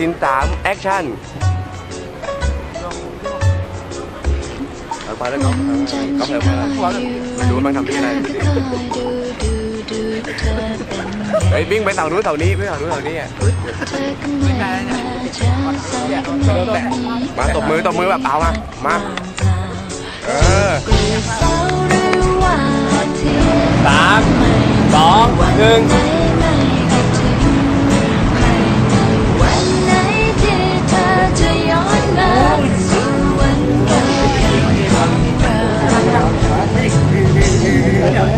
ซีนสามแอคชั่นเอาไปแล้วก็ก็เพิ่มมาไม่รู้ว่ามันทำที่ไหนไอ้ยวิ่งไปฝั่งนู้นฝั่งนี้ไปฝั่งนู้นฝั่งนี้อะมาตบมือตบมือแบบเอามามาเออสามสองหนึ่ง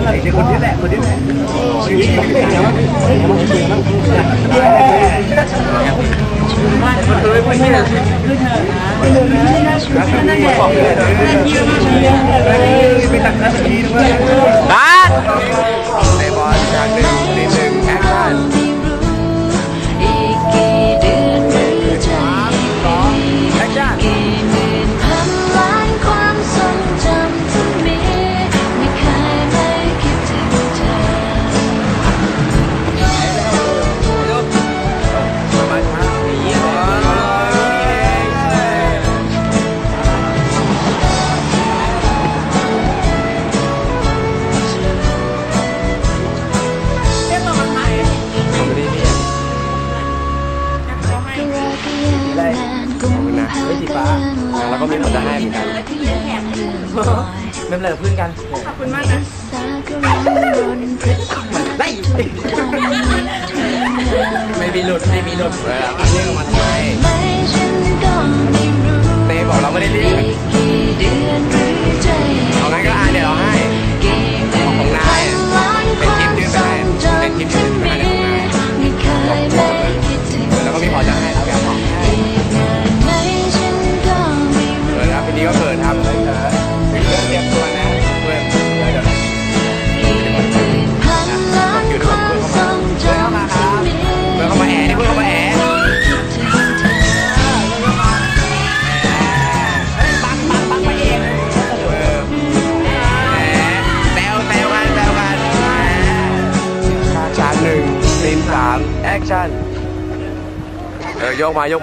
บาสในบอ แล้วก็มีคนจะให้เหมือนกันไม่เป็นไรเพื่อนกันได้ไม่มีหลุดไม่มีหลุดเออเอาเรียกออกมาทำไมไม่ฉันก็ไม่รู้เต้บอกเราไม่ได้เรียกามแอคชั่นเออยกมาย